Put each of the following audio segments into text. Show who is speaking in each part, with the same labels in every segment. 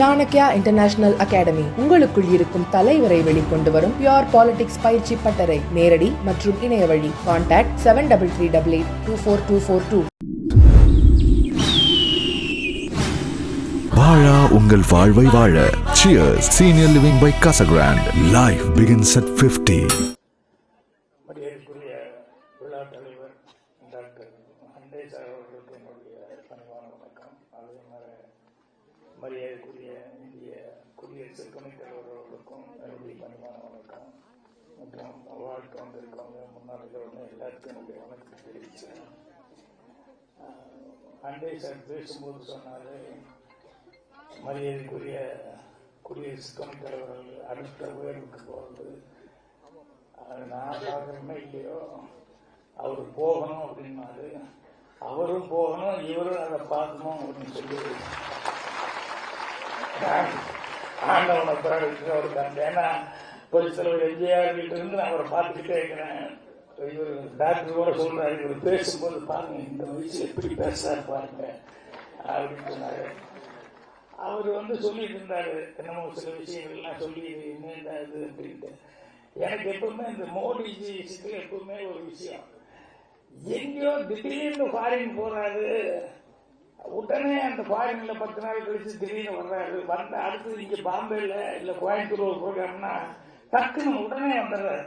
Speaker 1: Chanakya international academy உங்களுக்குள் இருக்கும் தலைவரை வெளிக்கொண்டு வரும் பியோர் பாலிடிக்ஸ் பயிற்சி பட்டறை. நேரடி மற்றும் இணைய வழி. Contact seven double three double eight two four two four two
Speaker 2: வாழா உங்கள் வாழ்வை வாழ. Cheers. Senior living by Casagrand life begins at 50
Speaker 3: மரியாதைக்குரிய விழா தலைவர் டாக்டர் அண்டே சார் அவர்களுக்கு என்னுடைய பணிவான வணக்கம். அதே மாதிரி மரியாதைக்குரிய இந்திய குடியரசு துணைத் தலைவர் அவர்களுக்கும் என்னுடைய வணக்கம் மற்றும் அவார்டுக்கு வந்திருக்கவங்க முன்னாள் எல்லாருக்கும் என்னுடைய வணக்கம் தெரிவித்தேன் அண்டே சார் பேசும்போது சொன்னாலே மரியாதைக்குரிய குடியரசு துணைத் தலைவர் அடுத்த உயர்வுக்கு போகிறது அது நான் பார்க்கணுமே இல்லையோ அவர் போகணும் அப்படின்னாரு அவரும் போகணும் இவரும் அதை பார்க்கணும் அப்படின்னு சொல்லி ஆண்டவனை பிரார்த்திச்சு அவர் அந்த ஏன்னா பொது தலைவர் எம்ஜிஆர் கிட்ட இருந்து நான் அவரை பார்த்துக்கிட்டே இருக்கிறேன் இவர் டாக்டர் கூட சொல்றாரு இவர் பேசும்போது பாருங்க இந்த வயசு எப்படி பேசுறாரு பாருங்க அப்படின்னு சொன்னாரு அவர் வந்து சொல்லிட்டு இருந்தாரு என்னமோ சில விஷயங்கள்லாம் சொல்லி என்ன இது அப்படின்ட்டு எனக்கு எப்பவுமே இந்த மோடிஜி விஷயத்துல எப்பவுமே ஒரு விஷயம் எங்கேயோ திடீர்னு ஃபாரின் போறாரு உடனே அந்த ஃபாரின்ல பத்து நாள் கழிச்சு திடீர்னு வர்றாரு. வந்த அடுத்து இங்க பாம்பேல இல்ல கோயம்புத்தூர் ஒரு ப்ரோக்ராம்னா டக்குன்னு உடனே வந்துடுறாரு.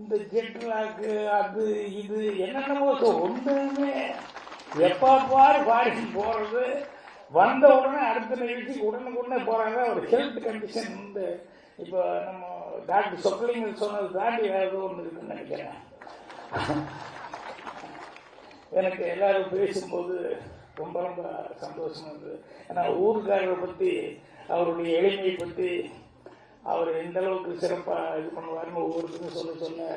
Speaker 3: இந்த ஜெட்லாக்கு அது இது என்னென்னமோ ஒன்றுமே ஒண்ணுமே எப்ப பாரு ஃபாரின் போறது. வந்த உடனே அடுத்த நிகழ்ச்சிக்கு உடனுக்குடனே போறாங்க. ஒரு ஹெல்த் கண்டிஷன் வந்து இப்போ நம்ம டாக்டர் சொக்கலிங்க சொன்னது தாண்டி வேற ஏதோ ஒன்று இருக்குன்னு நினைக்கிறேன். எனக்கு எல்லாரும் பேசும்போது ரொம்ப ரொம்ப சந்தோஷமாக இருந்தது. ஏன்னா ஊருக்காரரை பற்றி அவருடைய எளிமையை பற்றி அவர் எந்த அளவுக்கு சிறப்பாக இது பண்ணுவாருன்னு ஒவ்வொருத்தரும் சொல்ல சொல்ல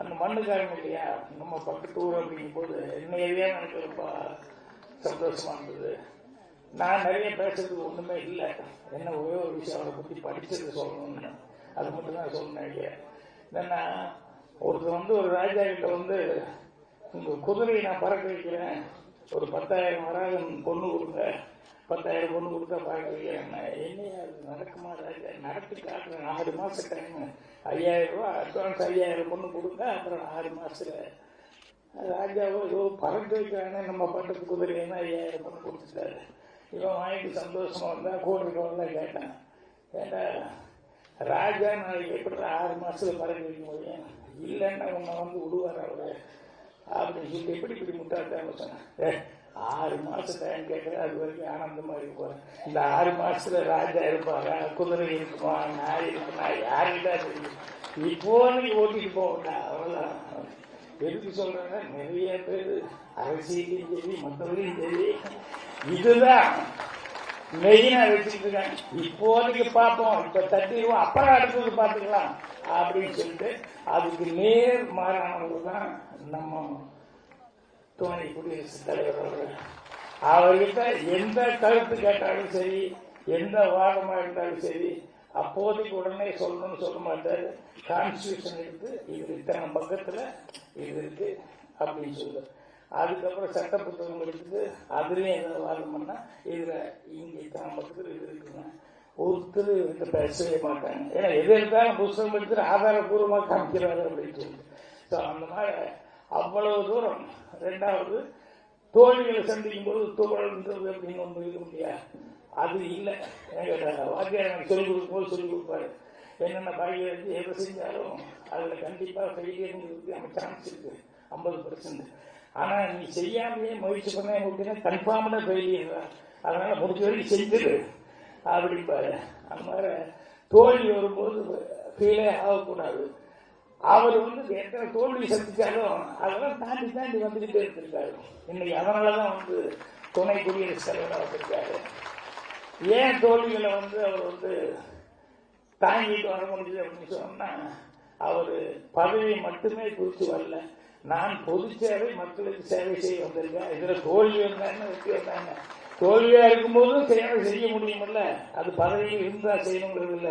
Speaker 3: அந்த மண்ணுக்காரங்க இல்லையா நம்ம பக்கத்து ஊர் அப்படிங்கும் போது இன்னையவே எனக்கு ரொம்ப சந்தோஷமாக இருந்தது. நான் நிறைய பேசுறதுக்கு ஒன்றுமே இல்லை. என்ன ஒரே ஒரு விஷயம் அவரை பற்றி படிச்சது சொல்லணும்னு. அது மட்டும் தான் சொல்லணும் இல்லையா? என்னன்னா ஒருத்தர் வந்து ஒரு ராஜா கிட்ட வந்து உங்கள் குதிரையை நான் பறக்க வைக்கிறேன். ஒரு பத்தாயிரம் வராகம் பொண்ணு கொடுங்க. பத்தாயிரம் பொண்ணு கொடுத்தா பறக்க வைக்கிறேன் என்னையா அது நடக்குமா? ராஜா நடத்தி காட்டுறேன் ஆறு மாசம் டைம் ஐயாயிரம் ரூபாய் அட்வான்ஸ் ஐயாயிரம் பொண்ணு கொடுங்க அப்புறம் ஆறு மாசத்துல. ராஜாவோ ஏதோ பறந்து வைக்கிறானே நம்ம பட்டத்து குதிரைன்னா ஐயாயிரம் பொண்ணு கொடுத்துட்டாரு. இவன் வாங்கிட்டு சந்தோஷமா இருந்தா கூட கேட்டான். ஏண்டா ராஜா நாளைக்கு எப்படி ஆறு மாசத்துல பறந்து வைக்க முடியும்? இல்லைன்னா உன்னை வந்து விடுவார் அவரு? அப்படின்னு சொல்லி எப்படி இப்படி முட்டாள்தான் சொன்னேன்? ஆறு மாசம் டைம் கேட்கறது அது வரைக்கும் ஆனந்தமா இருக்க போறேன் இந்த ஆறு மாசத்துல ராஜா இருப்பாரா? குதிரை இருக்குமா? நாய் இருக்குமா? யாருக்கிட்ட தெரியும்? இப்போ நீ ஓட்டிட்டு போகண்டா அவ்வளவுதான் எதுக்கு சொல்றேன்னா நிறைய பேர் அரசியலையும் சரி மற்றவர்களையும் சரி இதுதான் மெயினா வச்சுட்டு இப்போதைக்கு பார்ப்போம். இப்ப தட்டிடுவோம் அப்புறம் அடுத்தது பார்த்துக்கலாம் அப்படின்னு சொல்லிட்டு அதுக்கு நேர் மாறானவர்கள் தான் நம்ம துணை குடியரசுத் தலைவர் அவர்கள். அவர்கிட்ட எந்த கருத்து கேட்டாலும் சரி எந்த வாதமா இருந்தாலும் சரி அப்போதைக்கு உடனே சொல்லணும்னு சொல்ல மாட்டாரு. கான்ஸ்டியூஷன் எடுத்து இது இத்தனை பக்கத்துல இது இருக்கு அப்படின்னு சொல்லுவார் அதுக்கப்புறம் சட்ட புத்தகம் எடுத்து அதுலேயும் ஏதாவது வாதம் இதில் இங்கே இங்க இது இருக்குங்க. ஒருத்தர் வந்து பேசவே மாட்டாங்க. ஏன்னா எது இருந்தாலும் புத்தகம் எடுத்து ஆதாரபூர்வமாக காமிக்கிறாரு அப்படின்னு சொல்லி ஸோ அந்த மாதிரி அவ்வளவு தூரம். ரெண்டாவது தோழிகளை சந்திக்கும் போது தோழன்றது அப்படின்னு ஒன்று இருக்க முடியாது. அது இல்லை. எங்க வாத்தியார் எனக்கு சொல்லிக் கொடுக்கும்போது சொல்லிக் கொடுப்பாரு. என்னென்ன பாகிய வச்சு எதை செஞ்சாலும் அதில் கண்டிப்பாக ஃபெயிலியருங்கிறது நம்ம சான்ஸ் இருக்குது ஐம்பது பர்சன்ட் ஆனா நீ செய்யாமையே முயற்சி பண்ண அப்படின்னா கன்ஃபார்ம்டா ஃபெயிலியர் தான் அதனால முடிஞ்ச வரைக்கும் செஞ்சிரு அப்படிப்பாரு அந்த மாதிரி தோல்வி வரும்போது ஃபீலே ஆகக்கூடாது. அவர் வந்து எத்தனை தோல்வி சந்திச்சாலும் அதெல்லாம் தாண்டி தாண்டி வந்துகிட்டே இருந்திருக்காரு. இன்னைக்கு அதனாலதான் வந்து துணை குடியரசுத் தலைவராக வந்திருக்காரு ஏன் தோல்விகளை வந்து அவர் வந்து தாங்கிட்டு வர முடியுது அப்படின்னு சொன்னா அவர் பதவி மட்டுமே குறித்து வரல. நான் பொது சேவை மக்களுக்கு சேவை செய்ய வந்திருக்கேன். இதுல தோல்வி வந்தாங்க வெற்றி வந்தாங்க தோல்வியா இருக்கும்போதும் சேவை செய்ய முடியுமில்ல. அது பதவியில் இருந்தா செய்யணுங்கிறது இல்ல.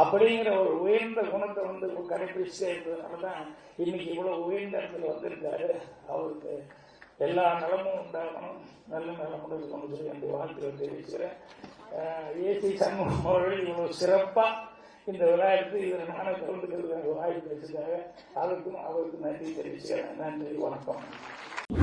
Speaker 3: அப்படிங்கிற ஒரு உயர்ந்த குணத்தை வந்து கடைபிடிச்சே இருந்ததுனாலதான் இன்னைக்கு இவ்வளவு உயர்ந்த இடத்துல வந்திருக்காரு. அவருக்கு எல்லா நலமும் உண்டாகணும். நல்ல நலமுடன் சொல்லி அந்த வாழ்த்துக்களை தெரிவிக்கிறேன் ஏசி சண்முகம் அவர்கள் இவ்வளவு சிறப்பாக இந்த விளையாட்டு இதில் நானும் கலந்துக்கிறதுக்கு வாய்ப்பு கிடைச்சிருக்காங்க அதுக்கும் அவருக்கு நன்றி தெரிவிச்சுக்கிறேன். நன்றி வணக்கம்.